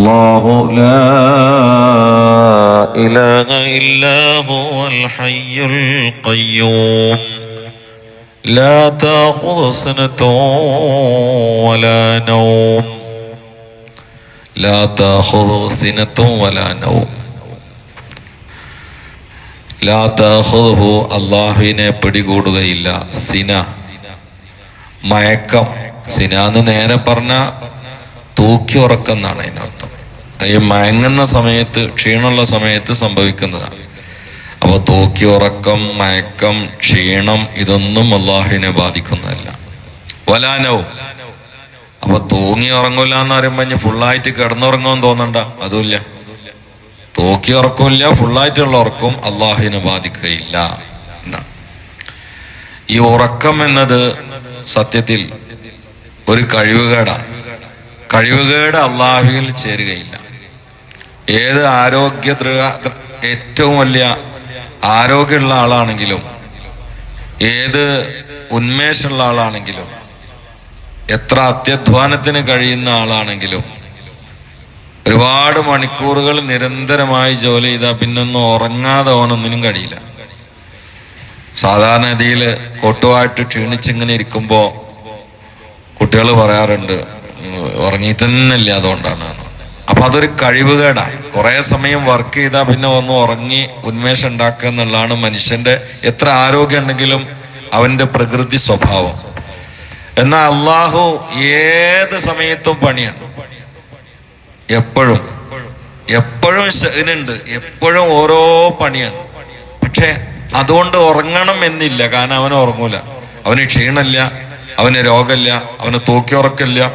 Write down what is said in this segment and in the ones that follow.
الله لا إله إلا هو الحي القيوم لا تأخذ سنة ولا نوم لا تأخذ سنة ولا نوم ലാ താഹുദുഹു അള്ളാഹുവിനെ പിടികൂടുകയില്ല സിന മയക്കം സിന എന്ന് നേരെ പറഞ്ഞ തൂക്കി ഉറക്കം എന്നാണ് അതിനർത്ഥം ഈ മയങ്ങുന്ന സമയത്ത് ക്ഷീണമുള്ള സമയത്ത് സംഭവിക്കുന്നതാണ്. അപ്പൊ തോക്കി ഉറക്കം മയക്കം ക്ഷീണം ഇതൊന്നും അള്ളാഹുവിനെ ബാധിക്കുന്നതല്ല. വലാനവും അപ്പൊ തൂങ്ങി ഉറങ്ങൂല എന്ന് പറയുമ്പോ ഇനി ഫുള്ളായിട്ട് കിടന്നുറങ്ങുമെന്ന് തോന്നണ്ട. അതുമില്ല. തോക്കി ഉറക്കമില്ല ഫുള്ളായിട്ടുള്ള ഉറക്കം അള്ളാഹുവിനെ ബാധിക്കുകയില്ല എന്നാണ്. ഈ ഉറക്കം എന്നത് സത്യത്തിൽ ഒരു കഴിവുകേടാണ്. കഴിവുകേട് അള്ളാഹുവിൽ ചേരുകയില്ല. ഏത് ആരോഗ്യ ഏറ്റവും വലിയ ആരോഗ്യമുള്ള ആളാണെങ്കിലും ഏത് ഉന്മേഷമുള്ള ആളാണെങ്കിലും എത്ര അത്യധ്വാനത്തിന് കഴിയുന്ന ആളാണെങ്കിലും ഒരുപാട് മണിക്കൂറുകൾ നിരന്തരമായി ജോലി ചെയ്താൽ പിന്നൊന്നും ഉറങ്ങാതെ ഓനൊന്നിനും കഴിയില്ല സാധാരണ ഗതിയിൽ കൊട്ടുമായിട്ട് ക്ഷീണിച്ചിങ്ങനെ ഇരിക്കുമ്പോൾ കുട്ടികൾ പറയാറുണ്ട് "ഉം, ഉറങ്ങിയിട്ട് അതുകൊണ്ടാണ് എന്ന്." അപ്പൊ അതൊരു കഴിവുകേടാണ് കുറെ സമയം വർക്ക് ചെയ്താൽ പിന്നെ ഒന്ന് ഉറങ്ങി ഉന്മേഷം ഉണ്ടാക്കുക എന്നുള്ളതാണ് മനുഷ്യന്റെ എത്ര ആരോഗ്യം ഉണ്ടെങ്കിലും അവന്റെ പ്രകൃതി സ്വഭാവം. എന്നാൽ അള്ളാഹു ഏത് സമയത്തും പണിയാണ്. എപ്പോഴും എപ്പോഴും ഇതിനുണ്ട് എപ്പോഴും ഓരോ പണിയാണ്. പക്ഷെ അതുകൊണ്ട് ഉറങ്ങണം എന്നില്ല. കാരണം അവൻ ഉറങ്ങൂല. അവന് ക്ഷീണമില്ല അവന് രോഗമില്ല അവന് തൂക്കി ഉറക്കില്ല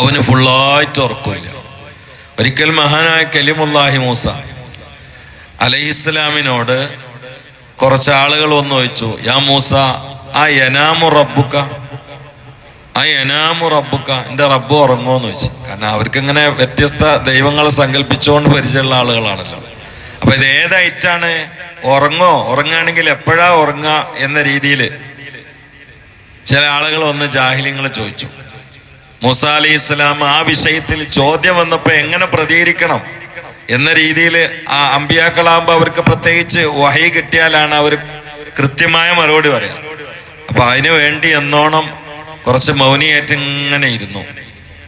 അവന് ഫുള്ളായിട്ട് ഉറക്കില്ല ഒരിക്കൽ മഹാനായ കലിമുല്ലാഹി മൂസ അലഹിസ്ലാമിനോട് കുറച്ച് ആളുകൾ വന്നു ചോദിച്ചു യാ മൂസ ആ എനാമു റബ്ബുക്ക ആ എനാമു റബ്ബുക്ക എന്റെ റബ്ബ് ഉറങ്ങുമെന്ന് ചോദിച്ചു. കാരണം അവർക്ക് ഇങ്ങനെ വ്യത്യസ്ത ദൈവങ്ങളെ സങ്കല്പിച്ചുകൊണ്ട് പരിചയമുള്ള ആളുകളാണല്ലോ. അപ്പൊ ഇത് ഏതായിട്ടാണ്? ഉറങ്ങോ? ഉറങ്ങുകയാണെങ്കിൽ എപ്പോഴാ ഉറങ്ങുക എന്ന രീതിയിൽ ചില ആളുകൾ വന്ന് ജാഹിലിങ്ങൾ ചോദിച്ചു. മൂസ അലി ഇസ്ലാം ആ വിഷയത്തിൽ ചോദ്യം വന്നപ്പോൾ എങ്ങനെ പ്രതികരിക്കണം എന്ന രീതിയിൽ ആ അമ്പിയാക്കളാകുമ്പോൾ അവർക്ക് പ്രത്യേകിച്ച് വഹി കിട്ടിയാലാണ് അവർ കൃത്യമായ മറുപടി പറയാം. അപ്പൊ അതിനു വേണ്ടി എന്നോണം കുറച്ച് മൗനിയായിട്ട് ഇങ്ങനെ ഇരുന്നു.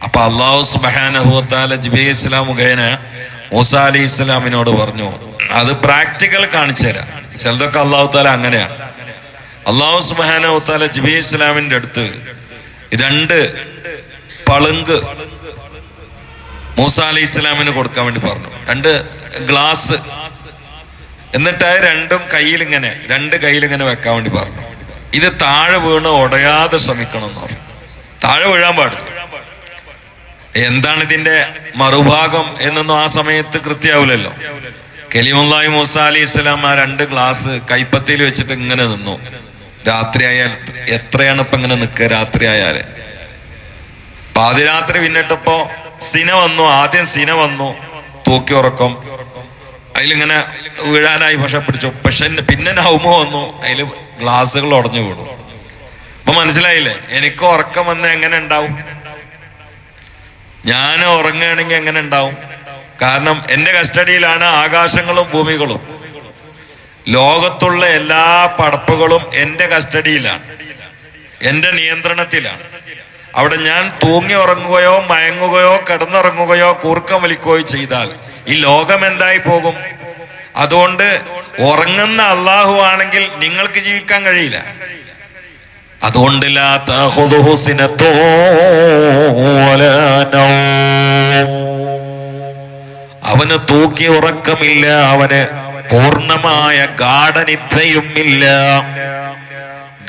അപ്പൊ അള്ളാഹു സുബാനഹുത്താല ജിബി ഇസ്ലാം മുഖേന മൂസ അലി ഇസ്ലാമിനോട് പറഞ്ഞു അത് പ്രാക്ടിക്കൽ കാണിച്ചു തരാം. ചിലതൊക്കെ അള്ളാഹു താല അങ്ങനെയാണ് അള്ളാഹു സുബാനഹുത്താല ജിബി ഇസ്ലാമിന്റെ അടുത്ത് രണ്ട് പളുങ്ക്. മൂസ അലി ഇസ്ലാമിന് കൊടുക്കാൻ വേണ്ടി പറഞ്ഞു. രണ്ട് ഗ്ലാസ്. എന്നിട്ട് അത് രണ്ടും കയ്യിൽ ഇങ്ങനെ രണ്ട് കയ്യിൽ ഇങ്ങനെ വെക്കാൻ വേണ്ടി പറഞ്ഞു. ഇത് താഴെ വീണ് ഉടയാതെ ശ്രമിക്കണം എന്ന് പറഞ്ഞു. താഴെ വീഴാൻ പാടില്ല. എന്താണ് ഇതിന്റെ മറുഭാഗം എന്നൊന്നും ആ സമയത്ത് കൃത്യാവില്ലല്ലോ കലിമുല്ലായി മൂസ അലി ഇസ്ലാം ആ രണ്ട് ഗ്ലാസ് കൈപ്പത്തിയിൽ വെച്ചിട്ട് ഇങ്ങനെ നിന്നു. രാത്രിയായാൽ എത്രയാണ് ഇപ്പൊ ഇങ്ങനെ നിൽക്കുക രാത്രിയായാൽ? പാതിരാത്രി പിന്നിട്ടപ്പോ സിന വന്നു ആദ്യം സിന വന്നു തൂക്കി ഉറക്കം. അതിലിങ്ങനെ വീഴാനായി പക്ഷെ പിടിച്ചു. പക്ഷെ പിന്നെ നൗമ വന്നു അതിൽ ഗ്ലാസ്സുകൾ ഉടഞ്ഞു വീണു. അപ്പൊ മനസ്സിലായില്ലേ? എനിക്ക് ഉറക്കം വന്ന് എങ്ങനെ ഉണ്ടാവും? ഞാൻ ഉറങ്ങുകയാണെങ്കിൽ എങ്ങനെ ഉണ്ടാവും? കാരണം എന്റെ കസ്റ്റഡിയിലാണ് ആകാശങ്ങളും ഭൂമികളും. ലോകത്തുള്ള എല്ലാ പടപ്പുകളും എന്റെ കസ്റ്റഡിയിലാണ്. എന്റെ നിയന്ത്രണത്തിലാണ്. അവിടെ ഞാൻ തൂങ്ങി ഉറങ്ങുകയോ മയങ്ങുകയോ കിടന്നുറങ്ങുകയോ കൂർക്കം വലിക്കുകയോ ചെയ്താൽ ഈ ലോകം എന്തായി പോകും? അതുകൊണ്ട് ഉറങ്ങുന്ന അള്ളാഹു ആണെങ്കിൽ നിങ്ങൾക്ക് ജീവിക്കാൻ കഴിയില്ല. അതുകൊണ്ട് അവന് തൂക്കി ഉറക്കമില്ല അവന് പൂർണമായ ഗാഠനിദ്രയും ഇല്ല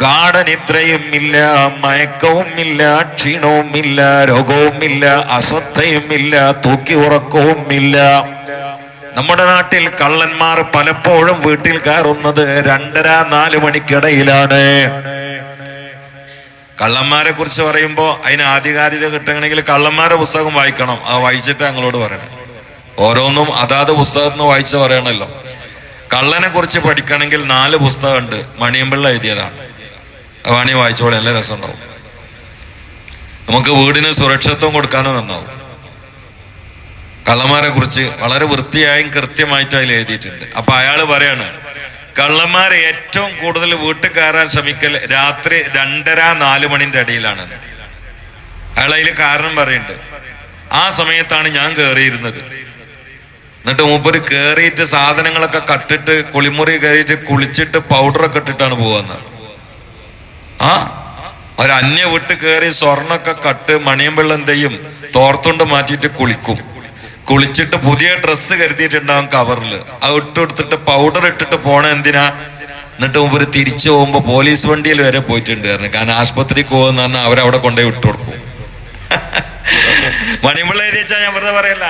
ഗാഠനിദ്രയും ഇല്ല മയക്കവും ഇല്ല ക്ഷീണവും ഇല്ല രോഗവും ഇല്ല അശ്രദ്ധയും ഇല്ല തൂക്കി ഉറക്കവും ഇല്ല നമ്മുടെ നാട്ടിൽ കള്ളന്മാർ പലപ്പോഴും വീട്ടിൽ കയറുന്നത് രണ്ടര നാല് മണിക്കിടയിലാണ്. കള്ളന്മാരെ കുറിച്ച് പറയുമ്പോൾ അതിന് ആധികാരികത കിട്ടണമെങ്കിൽ കള്ളന്മാരെ പുസ്തകം വായിക്കണം. അത് വായിച്ചിട്ട് ഞങ്ങളോട് പറയണം. ഓരോന്നും അതാത് പുസ്തകത്തിൽ നിന്ന് വായിച്ച് പറയണല്ലോ. കള്ളനെ കുറിച്ച് പഠിക്കണമെങ്കിൽ നാല് പുസ്തകമുണ്ട്. മണിയമ്പിള്ള എഴുതിയതാണ്. വാണി വായിച്ചോളെ നല്ല രസമുണ്ടാവും. നമുക്ക് വീടിന് സുരക്ഷിതത്വം കൊടുക്കാനും നന്നാവും. കള്ളന്മാരെ കുറിച്ച് വളരെ വൃത്തിയായും കൃത്യമായിട്ടും അതിൽ എഴുതിയിട്ടുണ്ട്. അപ്പൊ അയാൾ പറയാണ് കള്ളന്മാർ ഏറ്റവും കൂടുതൽ വീട്ടിൽ കയറാൻ ശ്രമിക്കൽ രാത്രി രണ്ടര നാല് മണിന്റെ ഇടയിലാണ് അയാൾ അതിൽ കാരണം പറയുന്നുണ്ട്. ആ സമയത്താണ് ഞാൻ കയറിയിരുന്നത് എന്നിട്ട് മൂപ്പര് കയറിയിട്ട് സാധനങ്ങളൊക്കെ കട്ടിട്ട് കുളിമുറി കയറിയിട്ട് കുളിച്ചിട്ട് പൗഡറൊക്കെ ഇട്ടിട്ടാണ് പോവാന്ന് ആ ഒരന്യ വിട്ട് കയറി സ്വർണൊക്കെ കട്ട് മണിയും വെള്ളം ചെയ്യും? തോർത്തുണ്ട് മാറ്റിയിട്ട് കുളിക്കും. കുളിച്ചിട്ട് പുതിയ ഡ്രസ്സ് കരുതിയിട്ടുണ്ടാവും കവറിൽ അത് ഇട്ടെടുത്തിട്ട് പൗഡർ ഇട്ടിട്ട് പോണ എന്തിനാ? എന്നിട്ട് മുമ്പ് തിരിച്ചു പോകുമ്പോ പോലീസ് വണ്ടിയിൽ വരെ പോയിട്ടുണ്ട് കാരണം കാരണം ആശുപത്രിക്ക് പോകുന്ന പറഞ്ഞാൽ അവരവിടെ കൊണ്ടുപോയി വിട്ടു കൊടുക്കും. മണിമുള്ള എഴുതി വെച്ചാൽ ഞാൻ വെറുതെ പറയല്ല.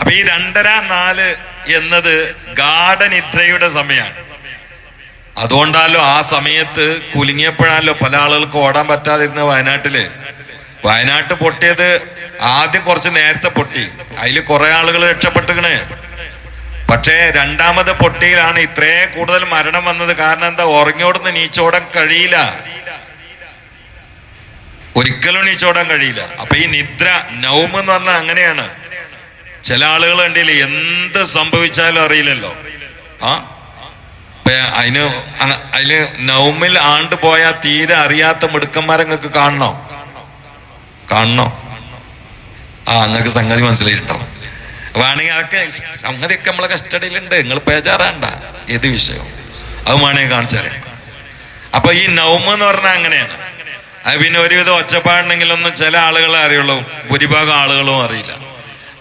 അപ്പൊ ഈ രണ്ടര നാല് എന്നത് ഗാഠനിദ്രയുടെ സമയമാണ് അതുകൊണ്ടാലോ ആ സമയത്ത് കുലുങ്ങിയപ്പോഴാണല്ലോ പല ആളുകൾക്ക് ഓടാൻ പറ്റാതിരുന്ന വയനാട്ടിൽ. വയനാട്ട് പൊട്ടിയത് ആദ്യം കുറച്ച് നേരത്തെ പൊട്ടി. അതിൽ കുറെ ആളുകൾ രക്ഷപ്പെട്ടുകണ് പക്ഷേ രണ്ടാമത് പൊട്ടിയിലാണ് ഇത്രേ കൂടുതൽ മരണം വന്നത്. കാരണം എന്താ? ഉറങ്ങിയോടുന്ന് നീച്ചോടാൻ കഴിയില്ല. ഒരിക്കലും നീച്ചോടാൻ കഴിയില്ല. അപ്പൊ ഈ നിദ്ര നൗമ് എന്ന് പറഞ്ഞാൽ അങ്ങനെയാണ്. ചില ആളുകൾ കണ്ടില്ലേ? എന്ത് സംഭവിച്ചാലും അറിയില്ലല്ലോ. ആ? അതിന് അതിൽ നൗമിൽ ആണ്ട് പോയാൽ തീരെ അറിയാത്ത മിടുക്കന്മാരങ്ങൾക്ക് കാണണോ? കാണണോ? ആ നിങ്ങൾക്ക് സംഗതി മനസ്സിലായിട്ടുണ്ടാവും. വേണമെങ്കിൽ അതൊക്കെ സംഗതിയൊക്കെ നമ്മളെ കസ്റ്റഡിയിലുണ്ട്. നിങ്ങൾ പേജാറാണ്ട. ഏത് വിഷയവും. അത് വേണമെങ്കിൽ കാണിച്ചാലേ അപ്പൊ ഈ നൗമ എന്ന് പറഞ്ഞാൽ അങ്ങനെയാണ്. അത് പിന്നെ ഒരുവിധം ഒച്ചപ്പാടുണ്ടെങ്കിലൊന്നും ചില ആളുകളെ അറിയുള്ളൂ. ഭൂരിഭാഗം ആളുകളും അറിയില്ല.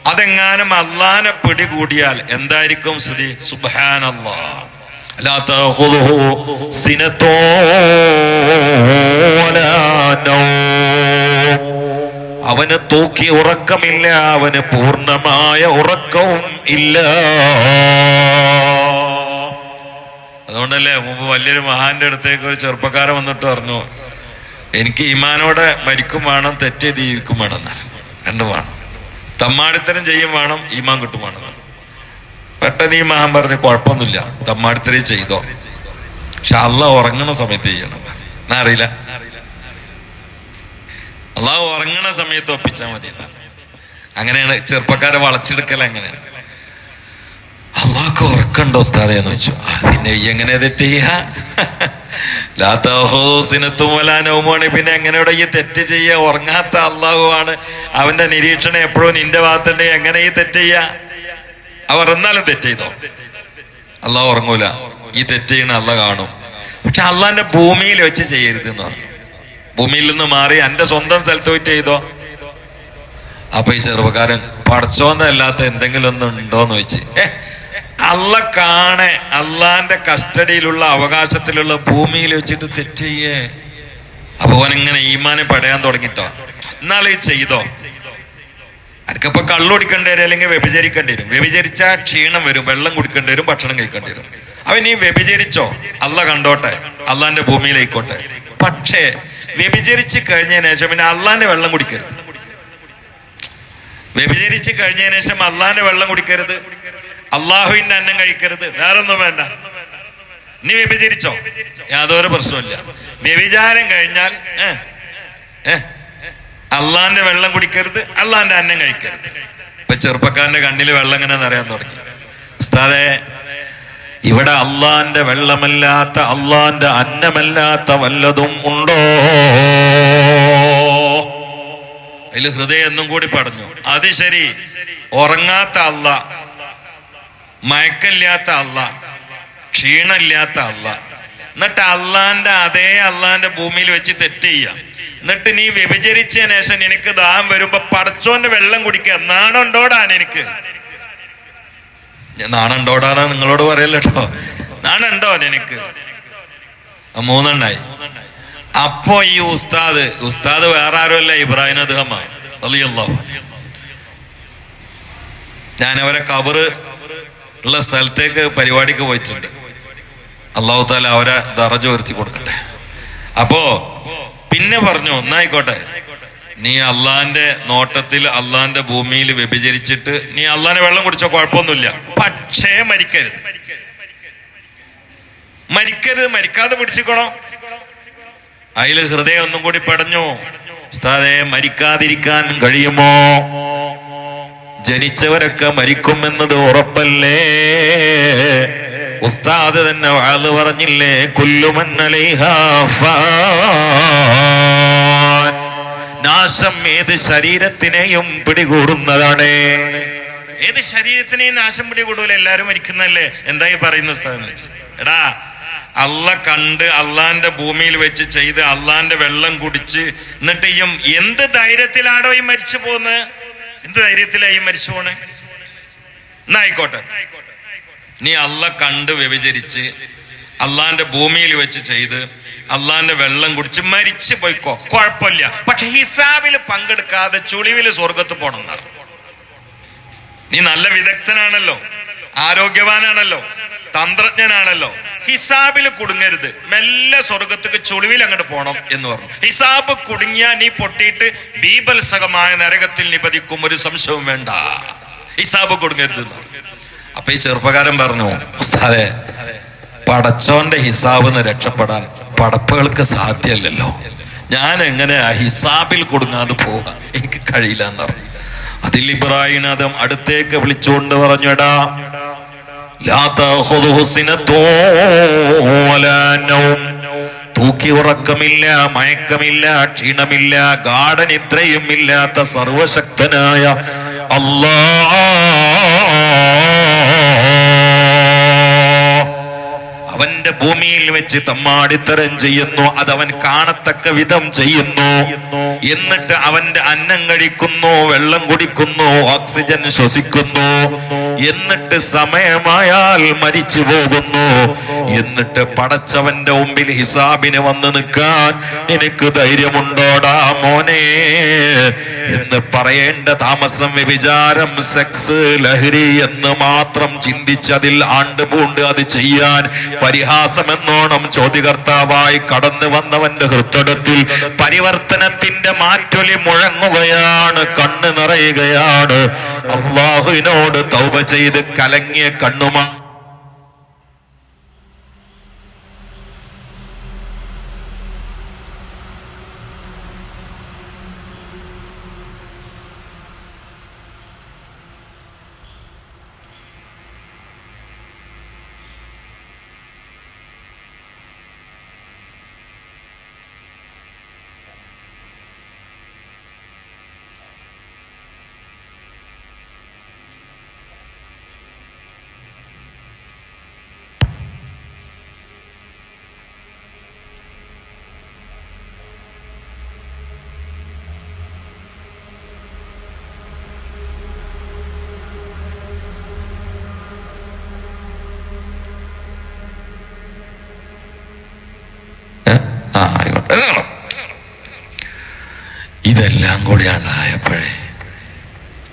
അതെങ്ങാനും അള്ളാനെ പിടികൂടിയാൽ എന്തായിരിക്കും സ്ഥിതി? സുബാനല്ലാ لا تأخذه سنة ولا نوم അവന് തൂക്കി ഉറക്കമില്ല അവന് പൂർണ്ണമായ ഉറക്കവും ഇല്ല അതുകൊണ്ടല്ലേ മുമ്പ് വലിയൊരു മഹാന്റെ അടുത്തേക്ക് ഒരു ചെറുപ്പക്കാരൻ വന്നിട്ട് പറഞ്ഞു എനിക്ക് ഈമാനോടെ മരിക്കും വേണം തെറ്റ് ജീവിക്കും വേണം എന്നായിരുന്നു രണ്ടും വേണം തമ്മാടിത്തരം ചെയ്യും വേണം ഈമാൻ കിട്ടും വേണം എന്നാണ്. പെട്ടെന്ന് ഈ മഹാൻ പറഞ്ഞു കുഴപ്പമൊന്നുമില്ല. തമ്മാടിത്തരം ചെയ്തോ. പക്ഷെ അല്ല ഉറങ്ങണ സമയത്ത് ചെയ്യണം. എന്നാ അറിയില്ല. അള്ളാഹ് ഉറങ്ങണ സമയത്ത് ഒപ്പിച്ചാൽ മതി. അങ്ങനെയാണ് ചെറുപ്പക്കാരെ വളച്ചെടുക്കൽ അങ്ങനെയാണ് അള്ളാഹ്ക്ക് ഉറക്കണ്ടോ ഉസ്താദെ വെച്ചു "ആ, പിന്നെ എങ്ങനെ തെറ്റ് ചെയ്യാ? ലാത്തഹോസിനത്തുമലാനവുമാണ് പിന്നെ എങ്ങനെയുടെ ഈ തെറ്റ് ചെയ്യുക ഉറങ്ങാത്ത അള്ളാഹു ആണ് അവന്റെ നിരീക്ഷണം എപ്പോഴും നിന്റെ ഭാഗത്തുണ്ട്. എങ്ങനെ ഈ തെറ്റ് ചെയ്യാ? അവർ എന്നാലും തെറ്റ് ചെയ്തോ? അള്ളാഹ് ഉറങ്ങൂല. ഈ തെറ്റ് അല്ല കാണും. പക്ഷെ അള്ളാന്റെ ഭൂമിയിൽ വെച്ച് ചെയ്യരുത് എന്ന് പറഞ്ഞു. ഭൂമിയിൽ നിന്ന് മാറി എന്റെ സ്വന്തം സ്ഥലത്ത് പോയിട്ട് ചെയ്തോ? അപ്പൊ ഈ ചെറുപ്പക്കാരൻ പടച്ചോന്നല്ലാത്ത എന്തെങ്കിലും ഒന്നും ഉണ്ടോന്ന് വെച്ച് അല്ല കാണെ അള്ളാന്റെ കസ്റ്റഡിയിലുള്ള അവകാശത്തിലുള്ള ഭൂമിയിൽ വെച്ചിട്ട് തെറ്റ് ചെയ്യേ. അപ്പൊ ഓൻ ഇങ്ങനെ ഈമാനെ പടയാൻ തുടങ്ങിട്ടോ? എന്നാളീ ചെയ്തോ? അനക്കപ്പൊ കള്ളൊടിക്കേണ്ടി വരും അല്ലെങ്കിൽ വ്യഭിചരിക്കേണ്ടി വരും. വ്യഭിചരിച്ച ക്ഷീണം വരും വെള്ളം കുടിക്കേണ്ടി വരും ഭക്ഷണം കഴിക്കേണ്ടി വരും. അവൻ ഈ വ്യഭിചരിച്ചോ? അല്ല കണ്ടോട്ടെ. അള്ളാന്റെ ഭൂമിയിലായിക്കോട്ടെ. പക്ഷേ വ്യഭിചരിച്ച് കഴിഞ്ഞതിന് ശേഷം പിന്നെ അള്ളാന്റെ വെള്ളം കുടിക്കരുത്. വ്യഭിചരിച്ച് കഴിഞ്ഞതിന് ശേഷം അള്ളാന്റെ വെള്ളം കുടിക്കരുത്. അള്ളാഹുവിന്റെ അന്നം കഴിക്കരുത്. വേറൊന്നും വേണ്ട. നീ വ്യഭിചരിച്ചോ? യാതൊരു പ്രശ്നമില്ല വ്യഭിചാരം കഴിഞ്ഞാൽ ഏഹ് ഏ, അള്ളാന്റെ വെള്ളം കുടിക്കരുത് അള്ളാന്റെ അന്നം കഴിക്കരുത്. ഇപ്പൊ ചെറുപ്പക്കാരന്റെ കണ്ണിൽ വെള്ളം ഇങ്ങനെ നിറയാൻ തുടങ്ങി. ഉസ്താദേ ഇവിടെ അള്ളാന്റെ വെള്ളമല്ലാത്ത അള്ളാന്റെ അന്നമല്ലാത്ത വല്ലതും ഉണ്ടോ? അതിൽ ഹൃദയം എന്നും കൂടി പറഞ്ഞു അത് ശരി ഉറങ്ങാത്ത അല്ല മയക്കല്ലാത്ത അല്ല ക്ഷീണമില്ലാത്ത അല്ല എന്നിട്ട് അള്ളാന്റെ അതേ അള്ളാന്റെ ഭൂമിയിൽ വെച്ച് തെറ്റ് ചെയ്യാം. എന്നിട്ട് നീ വ്യഭിചരിച്ചതിന് ശേഷം നിനക്ക് ദാഹം വരുമ്പോ പടച്ചോന്റെ വെള്ളം കുടിക്കുക. നാണുണ്ടോടാൻ എനിക്ക് നാണുണ്ടോടാണ് നിങ്ങളോട് പറയല്ലോ നാണുണ്ടോ നിനക്ക്? മൂന്നെണ്ണായി. അപ്പോ ഈ ഉസ്താദ് ഉസ്താദ് വേറെ ആരുമല്ല ഇബ്രാഹിം അദ്ദേഹമാണ് അലിയല്ലാഹു ഞാൻ അവരെ കബറ് ഉള്ള സ്ഥലത്തേക്ക് പരിപാടിക്ക് പോയിട്ടുണ്ട്. അള്ളാഹു താല അവരെ ദറജ ഉയർത്തി കൊടുക്കട്ടെ. അപ്പോ പിന്നെ പറഞ്ഞു ഒന്നായിക്കോട്ടെ. നീ അള്ളാന്റെ നോട്ടത്തിൽ അള്ളാന്റെ ഭൂമിയിൽ വ്യഭിചരിച്ചിട്ട് നീ അള്ളാന്റെ വെള്ളം കുടിച്ചോ കുഴപ്പമൊന്നുമില്ല. പക്ഷേ മരിക്കരുത്. മരിക്കരുത് മരിക്കാതെ പിടിച്ചിക്കണോ? അതിൽ ഹൃദയം ഒന്നും കൂടി പടഞ്ഞു. ഉസ്താദെ മരിക്കാതിരിക്കാൻ കഴിയുമോ? ജനിച്ചവരൊക്കെ മരിക്കുമെന്നത് ഉറപ്പല്ലേ? ഉസ്താദ് തന്നെ വാൾ പറഞ്ഞില്ലേ കുല്ലുമന്നലൈഹാ ഫാൻ. നാശം ഏത് ശരീരത്തിനെയും പിടികൂടുന്നതാണ്. ഏത് ശരീരത്തിനെയും നാശം പിടികൂടൂല എല്ലാരും മരിക്കുന്നല്ലേ എന്തായി പറയുന്നു ഉസ്താദ് വെച്ച്? എടാ അല്ല കണ്ട് അള്ളാന്റെ ഭൂമിയിൽ വെച്ച് ചെയ്ത് അള്ളാന്റെ വെള്ളം കുടിച്ച് എന്നിട്ട് എന്ത് ധൈര്യത്തിലാണോ ഈ മരിച്ചു പോകുന്നത് എന്ത് ധൈര്യത്തിലായി മരിച്ചു പോണേ? എന്നാ ആയിക്കോട്ടെ. നീ അല്ല കണ്ട് വ്യഭിചരിച്ച് അള്ളാന്റെ ഭൂമിയിൽ വെച്ച് ചെയ്ത് അള്ളാന്റെ വെള്ളം കുടിച്ച് മരിച്ചു പോയിക്കോ. കുഴപ്പമില്ല. പക്ഷെ ഹിസാബിൽ പങ്കെടുക്കാതെ ചുളിവിൽ സ്വർഗത്ത് പോണം നീ നല്ല വിദഗ്ധനാണല്ലോ. ആരോഗ്യവാനാണല്ലോ. തന്ത്രജ്ഞനാണല്ലോ. ഹിസാബിൽ കുടുങ്ങരുത്. മെല്ലെ സ്വർഗത്തേക്ക് ചുളിവിൽ അങ്ങോട്ട് പോണം എന്ന് പറഞ്ഞു. ഹിസാബ് കുടുങ്ങിയാൽ നീ പൊട്ടിയിട്ട് ബീബത്സകമായ നരകത്തിൽ നിപതിക്കും. ഒരു സംശയവും വേണ്ട. ഹിസാബ് കുടുങ്ങരുത് എന്ന് പറഞ്ഞു. അപ്പൊ ഈ ചെറുപ്പക്കാരൻ പറഞ്ഞു ഉസ്താദെ പടച്ചോന്റെ ഹിസാബിന്ന് രക്ഷപ്പെടാൻ പടപ്പുകൾക്ക് സാധ്യമല്ലല്ലോ ഞാൻ എങ്ങനെ ആ ഹിസാബിൽ കൊടുങ്ങാതെ പോകാൻ എനിക്ക് കഴിയില്ല എന്ന് പറഞ്ഞു അതിൽ ഇബ്രാഹിം അദം അടുത്തേക്ക് വിളിച്ചുകൊണ്ട് പറഞ്ഞടാ. തൂക്കി ഉറക്കമില്ല മയക്കമില്ല ക്ഷീണമില്ല ഗാഠനിദ്രയും ഇല്ലാത്ത സർവശക്തനായ അല്ലാ അവന്റെ ഭൂമിയിൽ വെച്ച് തമ്മാടിത്തരം ചെയ്യുന്നു അത് അവൻ കാണത്തക്ക വിധം ചെയ്യുന്നു. എന്നിട്ട് അവന്റെ അന്നം കഴിക്കുന്നു വെള്ളം കുടിക്കുന്നു ഓക്സിജൻ ശ്വസിക്കുന്നു. എന്നിട്ട് സമയമായാൽ മരിച്ചു പോകുന്നു. എന്നിട്ട് പടച്ചവന്റെ മുമ്പിൽ ഹിസാബിന് വന്ന് നിൽക്കാൻ എനിക്ക് ധൈര്യമുണ്ടോടാ മോനെ? എന്ന് പറയേണ്ട താമസം വ്യഭിചാരം സെക്സ് ലഹരി എന്ന് മാത്രം ചിന്തിച്ചതിൽ ആണ്ടുപൂണ്ട് അത് ചെയ്യാൻ പരിഹാസമെന്നോണം ചോദ്യകർത്താവായി കടന്നു വന്നവന്റെ ഹൃത്തടത്തിൽ പരിവർത്തനത്തിന്റെ മാറ്റൊലി മുഴങ്ങുകയാണ് കണ്ണ് നിറയുകയാണ്. അള്ളാഹുവിനോട് തൗപ ചെയ്ത് കലങ്ങിയ കണ്ണുമാ ഏ? ആ ആയിക്കോട്ടെ നിങ്ങളോ? ഇതെല്ലാം കൂടിയാണ് ആയപ്പോഴേ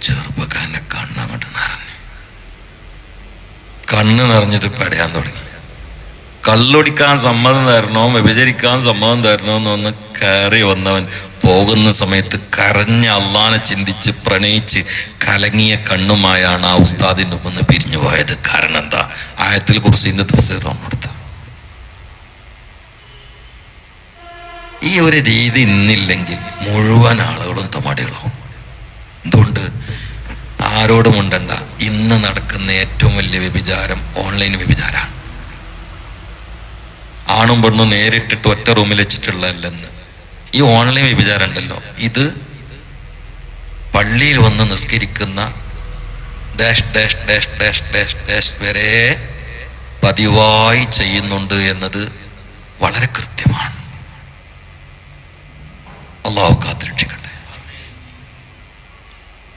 ചെറുപ്പക്കാരന്റെ കണ്ണങ്ങോട്ട് നിറഞ്ഞു. കണ്ണ് നിറഞ്ഞിട്ട് പടയാൻ തുടങ്ങി. കള്ളൊടിക്കാൻ സമ്മതം തരണോ വ്യഭിചരിക്കാൻ സമ്മതം തരണോ എന്നൊന്ന് കയറി വന്നവൻ പോകുന്ന സമയത്ത് കരഞ്ഞ അള്ളാനെ ചിന്തിച്ച് പ്രണയിച്ച് കലങ്ങിയ കണ്ണുമായാണ് ആ ഉസ്താദിന്റെ മുന്ന് പിരിഞ്ഞു പോയത് കാരണം എന്താ? ആയത്തിൽ കുറിച്ച് ഇന്നത്തെ പുസ്തകം കൊടുത്ത ഈ ഒരു രീതി ഇന്നില്ലെങ്കിൽ മുഴുവൻ ആളുകളും തമാടികളാവും. എന്തുകൊണ്ട്? ആരോടും ഉണ്ടണ്ട ഇന്ന് നടക്കുന്ന ഏറ്റവും വലിയ വ്യഭിചാരം ഓൺലൈൻ വ്യഭിചാരമാണ് ആണും പെണ്ണും നേരിട്ടിട്ട് ഒറ്റ റൂമിൽ വെച്ചിട്ടുള്ളതല്ലെന്ന്. ഈ ഓൺലൈൻ വ്യഭിചാരം ഉണ്ടല്ലോ. ഇത് പള്ളിയിൽ വന്ന് നിസ്കരിക്കുന്ന dash dash dash dash dash dash വരെ പതിവായി ചെയ്യുന്നുണ്ട് എന്നത് വളരെ കൃത്യമാണ്. അള്ളാഹു കാത്തിരക്ഷിക്കട്ടെ.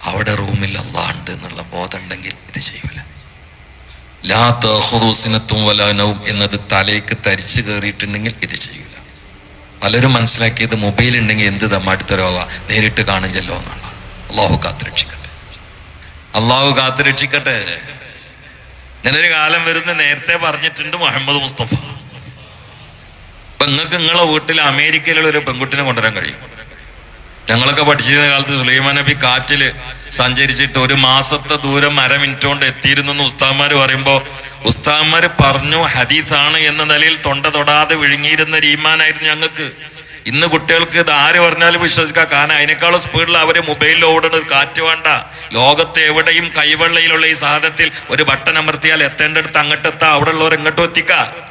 അവിടെ റൂമിൽ അള്ളാഹ് ഉണ്ട് എന്നുള്ള ബോധം ഉണ്ടെങ്കിൽ ഇത് ചെയ്യൂല. ലാ വലാനവും എന്നത് തലേക്ക് തരിച്ചു കയറിയിട്ടുണ്ടെങ്കിൽ ഇത് ചെയ്യൂല. പലരും മനസ്സിലാക്കിയത് മൊബൈൽ ഉണ്ടെങ്കിൽ എന്ത് തമ്മാടുത്ത രോഗ നേരിട്ട് കാണില്ലല്ലോ എന്നുള്ള അള്ളാഹു കാത്തുരക്ഷിക്കട്ടെ. അള്ളാഹു കാത്തുരക്ഷിക്കട്ടെ. ഇങ്ങനൊരു കാലം വരുന്ന നേരത്തെ പറഞ്ഞിട്ടുണ്ട് മുഹമ്മദ് മുസ്തഫ. ഇപ്പൊ നിങ്ങൾക്ക് നിങ്ങളെ വീട്ടിൽ അമേരിക്കയിലുള്ള ഒരു പെൺകുട്ടിനെ കൊണ്ടുവരാൻ കഴിയും. ഞങ്ങളൊക്കെ പഠിച്ചിരുന്ന കാലത്ത് സുലൈമാൻ നബി കാറ്റിൽ സഞ്ചരിച്ചിട്ട് ഒരു മാസത്തെ ദൂരം അര മിനിറ്റ് കൊണ്ട് എത്തിയിരുന്നു എന്ന് ഉസ്താദ്മാര് പറയുമ്പോ ഉസ്താദ്മാര് പറഞ്ഞു ഹദീസാണ് എന്ന നിലയിൽ തൊണ്ട തൊടാതെ വിഴുങ്ങിയിരുന്ന ഒരു ഈമാനായിരുന്നു ഞങ്ങൾക്ക്. ഇന്ന് കുട്ടികൾക്ക് ഇത് ആര് പറഞ്ഞാലും വിശ്വസിക്കാം. കാരണം അതിനേക്കാളും സ്പീഡിൽ അവർ മൊബൈലിൽ ഓടുന്നത് കാറ്റ് വേണ്ട. ലോകത്ത് എവിടെയും കൈവെള്ളയിലുള്ള ഈ സാധനത്തിൽ ഒരു ബട്ടൺ അമർത്തിയാൽ എത്തേണ്ടടുത്ത് അങ്ങോട്ടെത്താ. അവിടെ ഉള്ളവർ എങ്ങോട്ടും എത്തിക്കാം.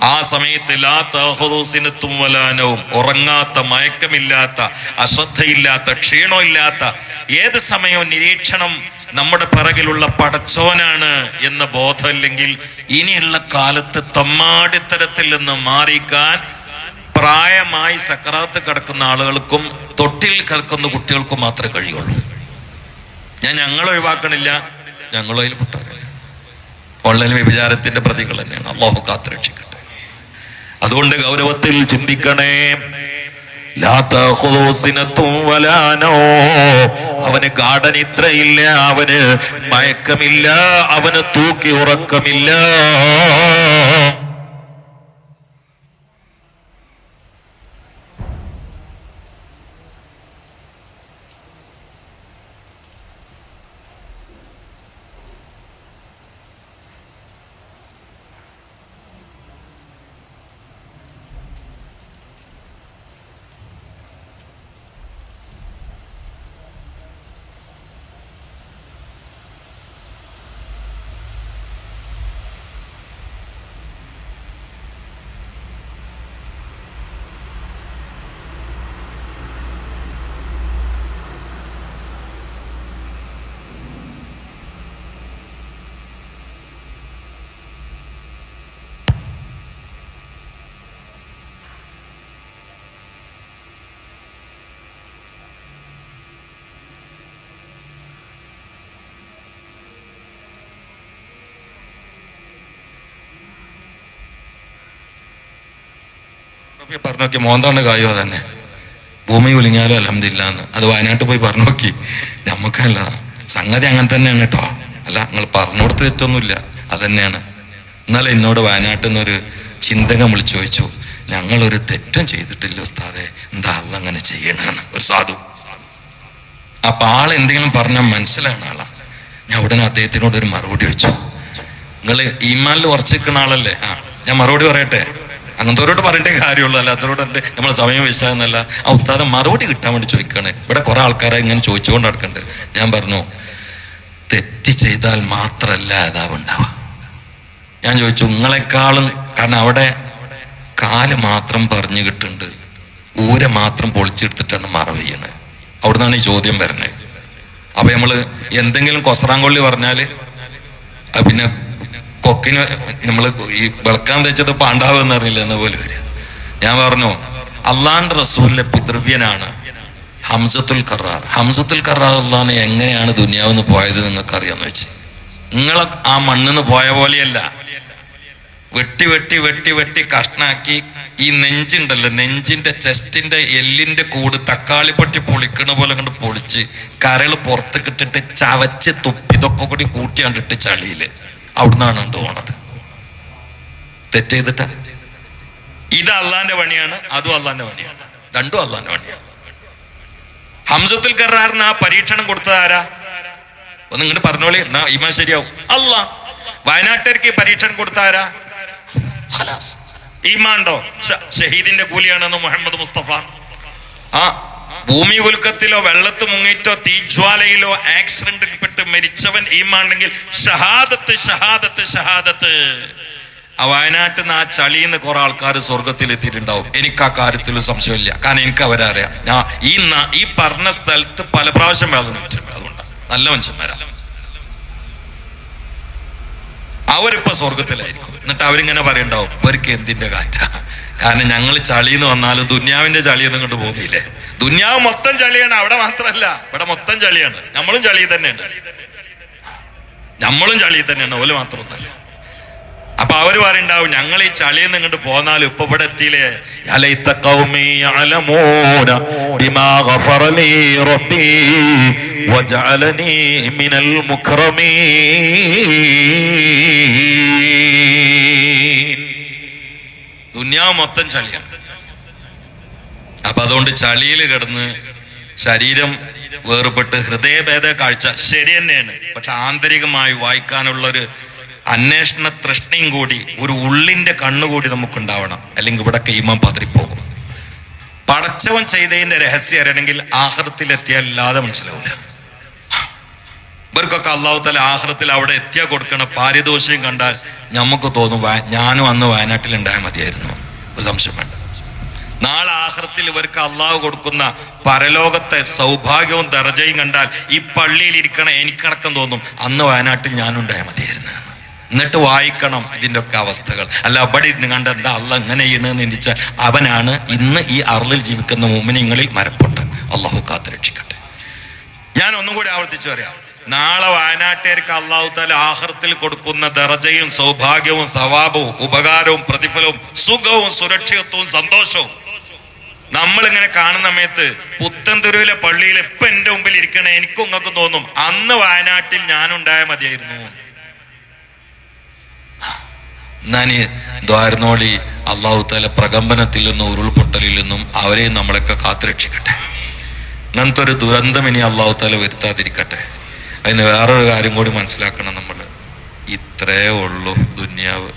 ആ സമയത്ത് ലാ തഹദൂസിനത്തും വലാനവും ഉറങ്ങാത്ത മയക്കമില്ലാത്ത അശ്രദ്ധയില്ലാത്ത ക്ഷീണമില്ലാത്ത ഏത് സമയവും നിരീക്ഷണം നമ്മുടെ പിറകിലുള്ള പടച്ചോനാണ് എന്ന ബോധമില്ലെങ്കിൽ ഇനിയുള്ള കാലത്ത് തമ്മാടിത്തരത്തിൽ നിന്ന് മാറിക്കാൻ പ്രായമായി സക്രാത്ത് കിടക്കുന്ന ആളുകൾക്കും തൊട്ടിൽ കിടക്കുന്ന കുട്ടികൾക്കും മാത്രമേ കഴിയുള്ളൂ. ഞാൻ ഞങ്ങൾ ഒഴിവാക്കണില്ല. ഞങ്ങളും അതിൽ പെട്ടവരല്ല. ഓൺലൈൻ വ്യഭിചാരത്തിന്റെ പ്രതികൾ തന്നെയാണ്. അള്ളാഹു കാത്തുരക്ഷിക്കട്ടെ. അതുകൊണ്ട് ഗൗരവത്തിൽ ചിന്തിക്കണേ. അവന് ഗാഠനിദ്രയില്ല അവന് മയക്കമില്ല അവന് തൂക്കി ഉറക്കമില്ല പറഞ്ഞു നോക്കി. മോന്താണ്ട് കായോ തന്നെ ഭൂമി കുലിഞ്ഞാലും അലഹമില്ല എന്ന്. അത് വയനാട്ടിൽ പോയി പറഞ്ഞു നോക്കി. നമുക്കല്ല. സംഗതി അങ്ങനെ തന്നെയാണ് കേട്ടോ അല്ല നിങ്ങൾ പറഞ്ഞു കൊടുത്ത് തെറ്റൊന്നുമില്ല. അതന്നെയാണ്. എന്നാലും എന്നോട് വയനാട്ടിൽ നിന്നൊരു ചിന്തകം വിളിച്ചു ചോദിച്ചു. ഞങ്ങളൊരു തെറ്റും ചെയ്തിട്ടില്ല ഉസ്താദെ. എന്താ അല്ല അങ്ങനെ ചെയ്യണമെന്ന് ഒരു സാധു. അപ്പൊ ആൾ എന്തെങ്കിലും പറഞ്ഞാൽ മനസ്സിലാണ് ആളാ. ഞാൻ ഉടനെ അദ്ദേഹത്തിനോട് ഒരു മറുപടി വെച്ചു. നിങ്ങൾ ഈമാനിൽ ഉറച്ചിരിക്കുന്ന ആളല്ലേ? ആ ഞാൻ മറുപടി പറയട്ടെ? അങ്ങനത്തോരോട് പറയേണ്ട കാര്യമുള്ളൂ. അല്ലാത്തവരോട് നമ്മൾ സമയം വെച്ചാന്നല്ല ആ ഉസ്താദം മറുപടി കിട്ടാൻ വേണ്ടി ചോദിക്കുകയാണ് ഇവിടെ കുറേ ആൾക്കാരെ ഇങ്ങനെ ചോദിച്ചുകൊണ്ട് നടക്കുന്നുണ്ട് ഞാൻ പറഞ്ഞു തെറ്റ് ചെയ്താൽ മാത്രല്ല അതാവ് ഉണ്ടാവുക. ഞാൻ ചോദിച്ചു നിങ്ങളെക്കാളും കാരണം അവിടെ കാൽ മാത്രം പറഞ്ഞു കിട്ടുന്നുണ്ട്. ഊര മാത്രം പൊളിച്ചെടുത്തിട്ടാണ് മറവ് ചെയ്യണത് അവിടുന്നാണ് ഈ ചോദ്യം വരുന്നത്. അപ്പൊ നമ്മൾ എന്തെങ്കിലും കൊസറാങ്കൊള്ളി പറഞ്ഞാൽ പിന്നെ കൊക്കിന് നമ്മൾ ഈ വിളക്കാൻ വെച്ചത് പാണ്ടാവ് എന്ന് അറിയില്ല എന്ന പോലെ വരിക. ഞാൻ പറഞ്ഞു അള്ളാന്റെ റസൂലിന്റെ പിതൃവ്യനാണ് ഹംസത്തുൽ കറാർ ഹംസത്തുൽ കറാർ അള്ളഹാനെ എങ്ങനെയാണ് ദുനിയാവെന്ന് പോയത് നിങ്ങൾക്ക് അറിയാന്ന് വെച്ച് നിങ്ങളെ ആ മണ്ണിന്ന് പോയ പോലെയല്ല. വെട്ടി വെട്ടി വെട്ടി വെട്ടി കഷ്ണാക്കി ഈ നെഞ്ചുണ്ടല്ലോ നെഞ്ചിന്റെ ചെസ്റ്റിന്റെ എല്ലിന്റെ കൂട് തക്കാളിപ്പട്ടി പൊളിക്കണ പോലെ കണ്ട് പൊളിച്ച് കരൾ പുറത്ത് കിട്ടിട്ട് ചവച്ച് തുപ്പി ഇതൊക്കെ കൂടി കൂട്ടി കണ്ടിട്ട് ചളിയിൽ. അവിടുന്നാണ് തോന്നുന്നത് തെറ്റ് ചെയ്തിട്ട ഇത് അള്ളാന്റെ പണിയാണ് അതും അള്ളാന്റെ പണിയാണ്. രണ്ടും അള്ളാന്റെ പണിയാണ്. ഹംസത്തുൽ കറാറിന് ആ പരീക്ഷണം കൊടുത്തത് ആരാ? ഒന്ന് ഇങ്ങോട്ട് പറഞ്ഞോളി എന്നാ ഇമാ ശരിയാവും. അല്ല വയനാട്ടുകാർക്ക് ഈ പരീക്ഷണം കൊടുത്ത ആരാ. ഈമാണ്ടോ ഷഹീദിന്റെ കൂലിയാണെന്ന് മുഹമ്മദ് മുസ്തഫ. ആ ഭൂമി ഉൽക്കത്തിലോ വെള്ളത്ത് മുങ്ങിയിട്ടോ തീജ്വാലയിലോ ആക്സിഡന്റിൽപ്പെട്ട് മരിച്ചവൻ ഈമാണ്ടെങ്കിൽ ഷഹാദത്ത് ഷഹാദത്ത് ഷഹാദത്ത്. ആ വയനാട്ടിൽ നിന്ന് ആ ചളിയിൽ നിന്ന് കുറെ ആൾക്കാർ സ്വർഗത്തിൽ എത്തിയിട്ടുണ്ടാവും. എനിക്ക് ആ കാര്യത്തിൽ സംശയമില്ല. കാരണം എനിക്ക് അവരെ അറിയാം ഞാൻ ഈ ഈ പറഞ്ഞ സ്ഥലത്ത് പല പ്രാവശ്യം വേദന അതുകൊണ്ടാണ് നല്ല മനുഷ്യന്മാരാ. അവരിപ്പോ സ്വർഗത്തിലായിരിക്കും എന്നിട്ട് അവരിങ്ങനെ പറയണ്ടാവും ഇവർക്ക് എന്തിന്റെ കാറ്റാ? കാരണം ഞങ്ങൾ ചളിന്ന് വന്നാൽ ദുന്യാവിന്റെ ചളിയൊന്നും കൊണ്ട് പോകുന്നില്ലേ? ദുന്യാവ് മൊത്തം ചളിയാണ് അവിടെ മാത്രമല്ല. ഇവിടെ മൊത്തം ചളിയാണ്. നമ്മളും ചളി തന്നെയാണ്. നമ്മളും ചളി തന്നെയാണ് ഓൽ മാത്രമൊന്നല്ല അപ്പൊ അവർ പറയുണ്ടാവും ഞങ്ങൾ ഈ ചളിയിൽ നിങ്ങോട്ട് പോന്നാലും ഇപ്പൊ ഇവിടെ എത്തിയില്ലേ? ദുനിയാവ് മൊത്തം ചളിയാണ്. അപ്പൊ അതുകൊണ്ട് ചളിയിൽ കിടന്ന് ശരീരം വേർപെട്ട് ഹൃദയഭേദ കാഴ്ച ശരി തന്നെയാണ്. പക്ഷെ ആന്തരികമായി വായിക്കാനുള്ള ഒരു അന്വേഷണ തൃഷ്ണയും കൂടി ഒരു ഉള്ളിന്റെ കണ്ണുകൂടി നമുക്കുണ്ടാവണം. അല്ലെങ്കിൽ ഇവിടെ കൈമ പതറിപ്പോകും. പടച്ചവൻ ചെയ്തതിന്റെ രഹസ്യം അറിയണമെങ്കിൽ ആഹൃത്തിൽ എത്തിയല്ലാതെ മനസ്സിലാവില്ല ഇവർക്കൊക്കെ അള്ളാഹുത്തല ആഹൃത്തിൽ അവിടെ എത്തിയാൽ കൊടുക്കണ പാരിതോഷികം കണ്ടാൽ നമുക്ക് തോന്നും "വയ- ഞാനും അന്ന് വയനാട്ടിൽ ഉണ്ടായാൽ മതിയായിരുന്നു. ഒരു സംശയം വേണ്ട. നാളെ ആഹ്റത്തിൽ ഇവർക്ക് അള്ളാഹു കൊടുക്കുന്ന പരലോകത്തെ സൗഭാഗ്യവും ദർജയും കണ്ടാൽ ഈ പള്ളിയിൽ ഇരിക്കണ എനിക്കടക്കം തോന്നും അന്ന് വയനാട്ടിൽ ഞാനുണ്ടായാൽ മതിയായിരുന്നു. എന്നിട്ട് വായിക്കണം ഇതിന്റെ ഒക്കെ അവസ്ഥകൾ. അല്ല അവിടെ ഇരുന്ന് കണ്ട എന്താ അല്ല എങ്ങനെ ചെയ്യണമെന്ന് ചിന്തിച്ചാൽ അവനാണ് ഇന്ന് ഈ അറളിൽ ജീവിക്കുന്ന മോമിനിങ്ങളിൽ മരപ്പൊട്ടൻ. അള്ളാഹു കാത്ത് രക്ഷിക്കട്ടെ ഞാൻ ഒന്നും കൂടി ആവർത്തിച്ചു പറയാം. നാളെ വയനാട്ടുകാർക്ക് അള്ളാഹു താല ആഹൃത്തിൽ കൊടുക്കുന്ന ദറജയും സൗഭാഗ്യവും സവാബവും ഉപകാരവും പ്രതിഫലവും സുഖവും സുരക്ഷിതത്വവും സന്തോഷവും. നമ്മളിങ്ങനെ കാണുന്ന സമയത്ത് പുത്തൻതുരുവിലെ പള്ളിയിൽ ഇപ്പൊ എന്റെ മുമ്പിൽ ഇരിക്കണേ എനിക്കും ഇങ്ങൾക്കും തോന്നും അന്ന് വയനാട്ടിൽ ഞാനുണ്ടായ മതിയായിരുന്നു. ഞാൻ ദ്വാരനോളി അള്ളാഹു താല പ്രകമ്പനത്തിൽ നിന്നും ഉരുൾപൊട്ടലിൽ നിന്നും അവരെയും നമ്മളൊക്കെ കാത്തുരക്ഷിക്കട്ടെ. അങ്ങനത്തെ ഒരു ദുരന്തം ഇനി അള്ളാഹു താല വരുത്താതിരിക്കട്ടെ. അതിന് വേറൊരു കാര്യം കൂടി മനസ്സിലാക്കണം നമ്മൾ ഇത്രേ ഉള്ളൂ ദുന്യാവ്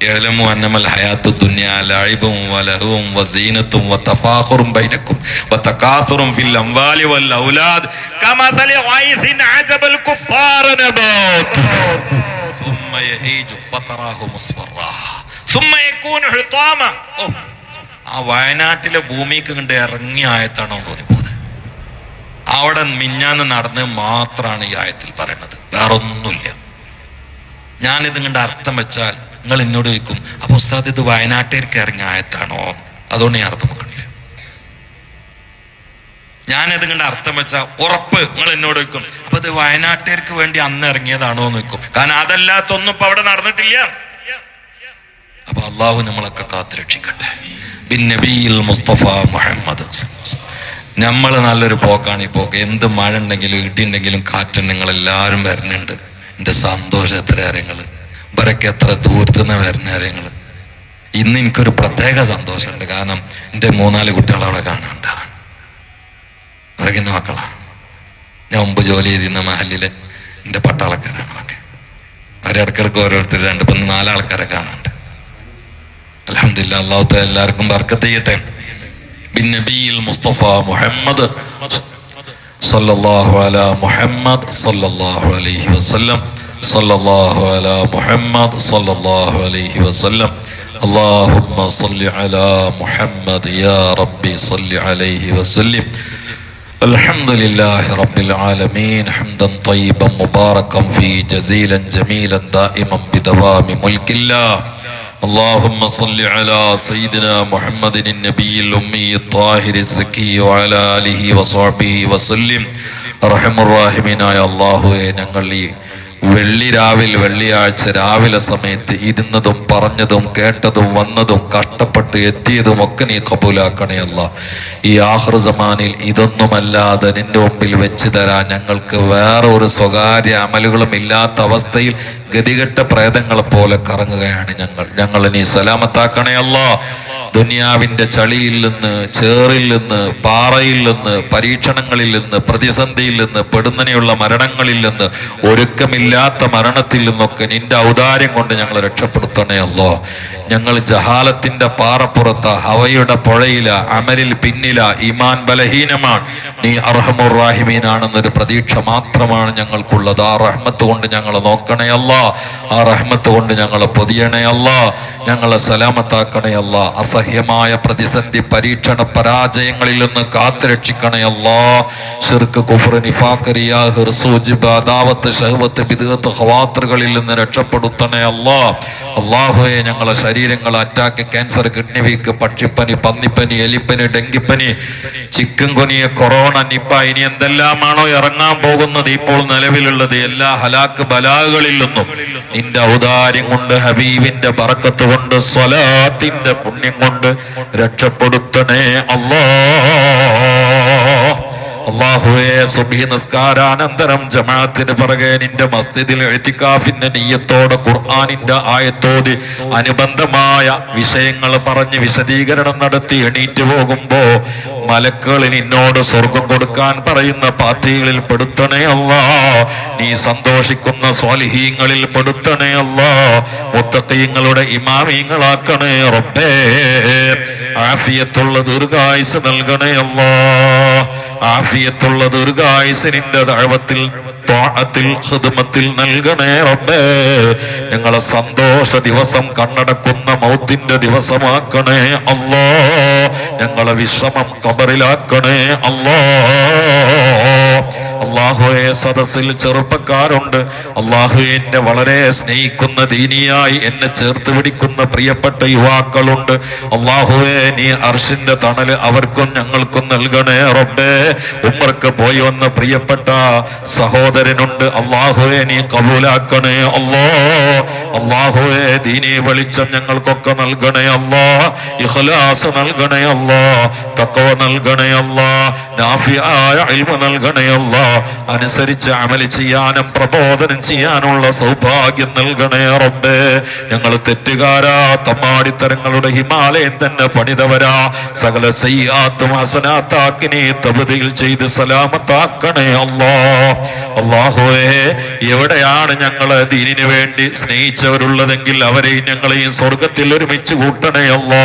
يعلموا أنما الحياة الدنيا لعب ولهو وزينة وتفاخر بينكم وتكاثر في الأموال والأولاد كمثل غيث عجب الكفار نباته ثم يهيج فتراه مصفرا ثم يكون حطاما ഓ, ആ വയനാട്ടിലെ ഭൂമിക്ക് കണ്ട് ഇറങ്ങിയ ആയത്താണോ തോന്നിപ്പോകുന്നത് അവിടെ മിഞ്ഞാന്ന് നടന്ന് മാത്രമാണ് ഈ ആയത്തിൽ പറയുന്നത് വേറൊന്നുമില്ല. ഞാനിത് കണ്ട് അർത്ഥം വെച്ചാൽ നിങ്ങൾ എന്നോട് ചോദിക്കും അപ്പൊ ഉസ്താദ് ഇത് വയനാട്ടിലേക്ക് ഇറങ്ങിയ ആയത്താണോ? അതുകൊണ്ട് ഞാൻ അർത്ഥം വെക്കണില്ല. ഞാനിത് കണ്ട് അർത്ഥം വെച്ചാൽ ഉറപ്പ് നിങ്ങൾ എന്നോട് ചോദിക്കും അപ്പൊ ഇത് വയനാട്ടുകാർക്ക് വേണ്ടി അന്ന് ഇറങ്ങിയതാണോ? എന്ന് വെക്കും കാരണം അതല്ലാത്തൊന്നും ഇപ്പൊ അവിടെ നടന്നിട്ടില്ല. അപ്പൊ അള്ളാഹു നമ്മളൊക്കെ കാത്തുരക്ഷിക്കട്ടെ. ബിൻ നബിയിൽ മുസ്തഫ മുഹമ്മദ് നമ്മൾ നല്ലൊരു പോക്കാണ് ഈ പോക്ക്. എന്ത് മഴ ഉണ്ടെങ്കിലും ഇടിയുണ്ടെങ്കിലും നിങ്ങൾ എല്ലാവരും വരുന്നുണ്ട് എന്റെ സന്തോഷം എത്ര കാര്യങ്ങൾ ഇവരൊക്കെ എത്ര ദൂരത്തുനിന്ന് വരുന്ന കാര്യങ്ങൾ ഇന്ന് എനിക്കൊരു പ്രത്യേക സന്തോഷമുണ്ട്. കാരണം എന്റെ മൂന്നാൽ കുട്ടികൾ അവിടെ കാണാനുണ്ട്. അവരൊക്കെ മക്കളാണ് മക്കളാ. ഞാൻ മുമ്പ് ജോലി ചെയ്തിരുന്ന മഹലിലെ എന്റെ പട്ടാളക്കാരാണ് അവരൊക്കെ അവരിടക്കിടക്ക് ഓരോരുത്തർ രണ്ട് ഇപ്പം നാലാൾക്കാരെ കാണാണ്ട് അലഹമില്ല അള്ളാഹത്തെ എല്ലാവർക്കും ബർക്കത്ത് ചെയ്യട്ടെ. بالنبي المصطفى محمد صلى الله على محمد صلى الله عليه وسلم. صلى الله على محمد صلى الله عليه وسلم. اللهم صل على محمد يا ربي صل عليه وسلم. الحمد لله رب العالمين. حمدا طيبا مباركا فيه جزيلا جميلا دائما بدوام ملك الله. اللهم صل على سيدنا محمد النبي الأمي الطاهر الزكي وعلى آله وصحبه وسلم رحم الراحمين يا الله نغلي വെള്ളി രാവിൽ വെള്ളിയാഴ്ച രാവിലെ സമയത്ത് ഇരുന്നതും പറഞ്ഞതും കേട്ടതും വന്നതും കഷ്ടപ്പെട്ട് എത്തിയതും ഒക്കെ നീ കബൂലാക്കണേ ഈ ആഹ്റ സമാനിൽ ഇതൊന്നുമല്ലാതെ നിന്റെ മുമ്പിൽ വെച്ച് തരാൻ ഞങ്ങൾക്ക് വേറെ ഒരു സ്വകാര്യ അമലുകളും ഇല്ലാത്ത അവസ്ഥയിൽ ഗതികെട്ട പ്രേതങ്ങളെ പോലെ കറങ്ങുകയാണ് ഞങ്ങൾ. ഞങ്ങൾ നീ സലാമത്താക്കണേ അല്ലാ. ദുനിയാവിന്റെ ചളിയിൽ നിന്ന് ചേറിൽ നിന്ന് പാറയിൽ നിന്ന് പരീക്ഷണങ്ങളിൽ നിന്ന് പ്രതിസന്ധിയിൽ നിന്ന് പെടുന്നനെയുള്ള മരണങ്ങളിൽ നിന്ന് ഒരുക്കമില്ലാത്ത മരണത്തിൽ നിന്നൊക്കെ നിന്റെ ഔദാര്യം കൊണ്ട് ഞങ്ങൾ രക്ഷപ്പെടുത്തണേ അല്ലോ. ഞങ്ങൾ ജഹാലത്തിന്റെ പാറപ്പുറത്ത് ഹവയുടെ പുഴയില അമലിൽ പിന്നില ഇമാൻ ബലഹീനമാണ്. നീ അർഹമുറാഹിമീനാണെന്നൊരു പ്രതീക്ഷ മാത്രമാണ് ഞങ്ങൾക്കുള്ളത്. ആ റഹ്മത്ത് കൊണ്ട് ഞങ്ങളെ നോക്കണേ അല്ല. ആ റഹ്മത്ത് കൊണ്ട് ഞങ്ങളെ പൊതിയണേ അല്ല. ഞങ്ങളെ സലാമത്താക്കണേ അല്ല. അസഹ്യമായ പ്രതിസന്ധി പരീക്ഷണ പരാജയങ്ങളിൽ നിന്ന് കാത്തുരക്ഷിക്കണേ അല്ലാ. ഷിർക്ക് കുഫർ നിഫാക്കരിയ ഹിർസൂജിബ് അദാവത്ത് ഷഹ്വത്ത് ബിദ്അത്ത് ഖവാത്റുകളിൽ നിന്ന് രക്ഷപ്പെടുത്തണേ അല്ലാ. അള്ളാഹുവെ ഞങ്ങളെ ശരീരങ്ങൾ അറ്റാക്ക് ക്യാൻസർ കിഡ്നി വീക്ക് പക്ഷിപ്പനി പന്നിപ്പനി എലിപ്പനി ഡെങ്കിപ്പനി ചിക്കൻ കൊനിയ കൊറോണ നിപ്പ ഇനി എന്തെല്ലാമാണോ ഇറങ്ങാൻ പോകുന്നത് ഇപ്പോൾ നിലവിലുള്ളത് എല്ലാ ഹലാക്ക് ബലാകളിൽ നിന്നും. നിന്റെ ഔദാര്യം കൊണ്ട് ഹബീബിന്റെ പറക്കത്ത് കൊണ്ട് സ്വലാത്തിന്റെ പുണ്യം കൊണ്ട് രക്ഷപ്പെടുത്തണേ അല്ലാ അള്ളാഹുവേ സുബി നിസ്കാരാനന്തരം ജമാഅത്തിന് പിറകെ നിന്റെ മസ്ജിദിൽ എഴുത്തിക്കാഫിന്റെ നീയത്തോടെ ഖുർആാനിന്റെ ആയത്തോട് അനുബന്ധമായ വിഷയങ്ങൾ പറഞ്ഞ് വിശദീകരണം നടത്തി എണീറ്റ് പോകുമ്പോ മലക്കുകൾ നിന്നോട് സ്വർഗം കൊടുക്കാൻ പറയുന്ന പാർട്ടികളിൽ പെടുത്തണേ അല്ലാ നീ സന്തോഷിക്കുന്ന സ്വാലിഹീങ്ങളിൽ പെടുത്തണേ അല്ലാ മുത്തക്കീങ്ങളുടെ ഇമാമീങ്ങളാക്കണേ റബ്ബേ. ആഫിയത്തുള്ള ദീർഘായുസ് നൽകണേ അല്ലാ ആഫിയത്തുള്ള ദീർഘായുസിനിന്റെ ദഴവത്തിൽ ഹിദ്മത്തിൽ നൽകണേ റബ്ബേ. ഞങ്ങളെ സന്തോഷ ദിവസം കണ്ണടക്കുന്ന മൗത്തിന്റെ ദിവസമാക്കണേ അല്ലോ. ഞങ്ങളെ വിശ്രമം കബറിലാക്കണേ അല്ലോ. അള്ളാഹുയെ സദസ്സിൽ ചെറുപ്പക്കാരുണ്ട്. അള്ളാഹു എന്നെ വളരെ സ്നേഹിക്കുന്ന ദീനിയായി എന്നെ ചേർത്ത് പിടിക്കുന്ന പ്രിയപ്പെട്ട യുവാക്കളുണ്ട്. അള്ളാഹുവെ നീ അർഷിന്റെ തണൽ അവർക്കും ഞങ്ങൾക്കും നൽകണേ റബ്ബേ. ഉമ്മർക്ക് പോയി വന്ന പ്രിയപ്പെട്ട സഹോദരനുണ്ട്. അള്ളാഹുവെ നീ കബൂലാക്കണേ അല്ലോ അള്ളാഹുവെ ദീനി വെളിച്ചം ഞങ്ങൾക്കൊക്കെ നൽകണേ അല്ലോ ഇഖ്ലാസ് നൽകണേ അല്ലോ തക്കവ നൽകണേ അല്ലോ നാഫിയായ അൽമ നൽകണേ അല്ലോ അനുസരിച്ച് അമലി ചെയ്യാനും പ്രബോധനം ചെയ്യാനുള്ള സൗഭാഗ്യം നൽകണേ റബ്ബേ. ഞങ്ങൾ തെറ്റുകാരാ. തമ്മാടിത്തരങ്ങളുടെ ഹിമാലയം തന്നെ പണിതവരാ. സകല സയ്യാത്തും ഹസനാത്താക്കിനെ തപതിയിൽ ചെയ്ത് സലാമത്താക്കണേ അല്ലാ അള്ളാഹുവേ എവിടെയാണ് ഞങ്ങൾ ദീനിന് വേണ്ടി സ്നേഹിച്ചവരുള്ളതെങ്കിൽ അവരെയും ഞങ്ങളെയും സ്വർഗത്തിൽ ഒരുമിച്ച് കൂട്ടണേ അല്ലോ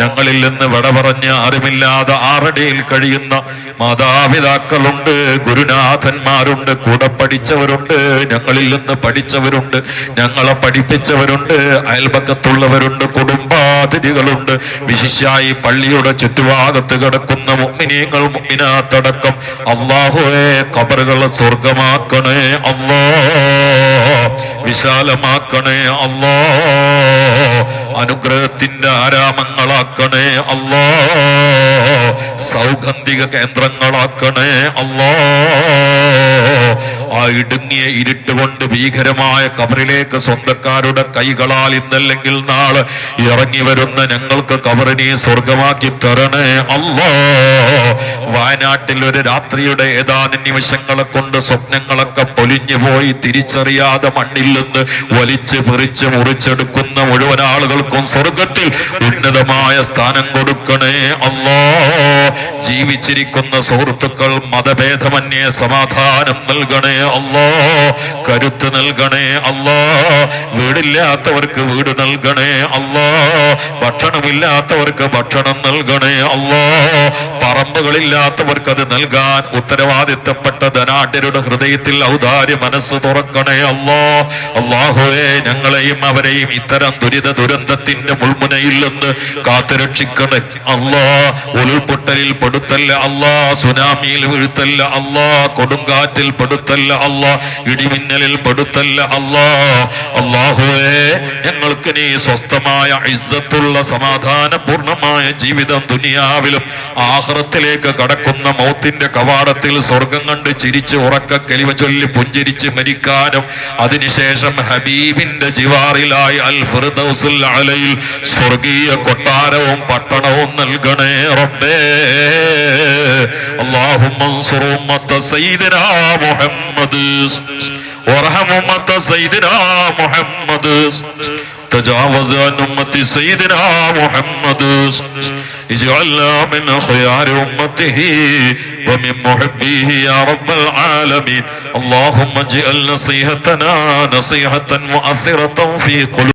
ഞങ്ങളിൽ നിന്ന് വിട പറഞ്ഞ് ആരുമില്ലാതെ ആറടിയിൽ കഴിയുന്ന മാതാപിതാക്കളുണ്ട് ഗുരുനാഥന്മാരുണ്ട് കൂടെ പഠിച്ചവരുണ്ട് ഞങ്ങളിൽ നിന്ന് പഠിച്ചവരുണ്ട് ഞങ്ങളെ പഠിപ്പിച്ചവരുണ്ട് അയൽപക്കത്തുള്ളവരുണ്ട് കുടുംബാതിഥികളുണ്ട്. വിശിഷ്യായി പള്ളിയുടെ ചുറ്റുഭാഗത്ത് കിടക്കുന്ന മുമ്മിനീങ്ങൾ മുമ്മിനാത്തടക്കം അള്ളാഹുവേ കബറുകൾ സ്വർഗമാക്കണേ അള്ളാ. വിശാലമാക്കണേ അള്ളാ. അനുഗ്രഹത്തിന്റെ ആരാമങ്ങളാക്കണേ അള്ളാ. സൗഗന്ധിക കേന്ദ്രങ്ങളാക്കണേ അള്ളാ. ആ ഇടുങ്ങിയ ഇരുട്ട് കൊണ്ട് ഭീകരമായ കബറിലേക്ക് സ്വന്തക്കാരുടെ കൈകളാൽ ഇന്നല്ലെങ്കിൽ നാളെ ഇറങ്ങി വരുന്ന ഞങ്ങൾക്ക് കബറിനെ സ്വർഗമാക്കി തരണേ. അല്ലോ വയനാട്ടിൽ ഒരു രാത്രിയുടെ ഏതാനും നിമിഷങ്ങളെ കൊണ്ട് സ്വപ്നങ്ങളൊക്കെ പൊലിഞ്ഞു പോയി. തിരിച്ചറിയാതെ മണ്ണിൽ നിന്ന് വലിച്ച് പെറിച്ച് മുറിച്ചെടുക്കുന്ന മുഴുവൻ ആളുകൾക്കും സ്വർഗത്തിൽ ഉന്നതമായ സ്ഥാനം കൊടുക്കണേ. അല്ലോ ജീവിച്ചിരിക്കുന്ന സുഹൃത്തുക്കൾ മതഭേദമന്യേ സമാധാനം നൽകണേ. അല്ലോ. കരുത്ത് നൽകണേ അല്ലോ. വീടില്ലാത്തവർക്ക് വീട് നൽകണേ അല്ലോ. ഭക്ഷണമില്ലാത്തവർക്ക് ഭക്ഷണം നൽകണേ അല്ലോ. പറമ്പുകളില്ലാത്തവർക്ക് അത് നൽകാൻ ഉത്തരവാദിത്തപ്പെട്ട ധനാഢ്യരുടെ ഹൃദയത്തിൽ ഔദാര്യ മനസ്സ് തുറക്കണേ അല്ലോ. അള്ളാഹുവേ ഞങ്ങളെയും അവരെയും ഇത്തരം ദുരിത ദുരന്തത്തിന്റെ മുൾമുനയിൽ നിന്ന് കാത്തുരക്ഷിക്കണേ അല്ലോ. ഉരുൾപൊട്ടലിൽ പെടുത്തല്ല അല്ലാ. സുനാമിയിൽ വീഴ്ത്തല്ല അല്ലാ. കൊടുങ്കാറ്റിൽ പെടുത്തല്ല പെടുത്തല്ല ഇടിമിന്നലിൽ പെടുത്തല്ല അല്ലാ. അള്ളാഹുവേ ഞങ്ങൾക്ക് നീ സ്വസ്ഥമായ ഇസ്സത്തുള്ള സമാധാനപൂർണമായ ജീവിതം ദുനിയാവിലും ആഹ്റത്തിലേക്ക് കടക്കുന്ന മൗത്തിന്റെ കവാടത്തിൽ സ്വർഗം കണ്ട് ചിരിച്ച് ഉറക്ക കലിവ ചൊല്ലി പുഞ്ചിരിച്ച് മരിക്കാനും അതിനുശേഷം ഹബീബിന്റെ ജിവാറിലായി അൽ ഫിർദൌസുൽ അലയിൽ സ്വർഗീയ കൊട്ടാരവും പട്ടണവും നൽകണേ റബ്ബേ. അള്ളാഹുമ്മ സയ്യിദനാ മുഹമ്മദ് محمد وارحم أمة سيدنا محمد تجاوز عن أمة سيدنا محمد اجعلنا من خيار أمته ومن محبيه يا رب العالمين اللهم اجعل نصيحتنا نصيحة مؤثرة في قلوب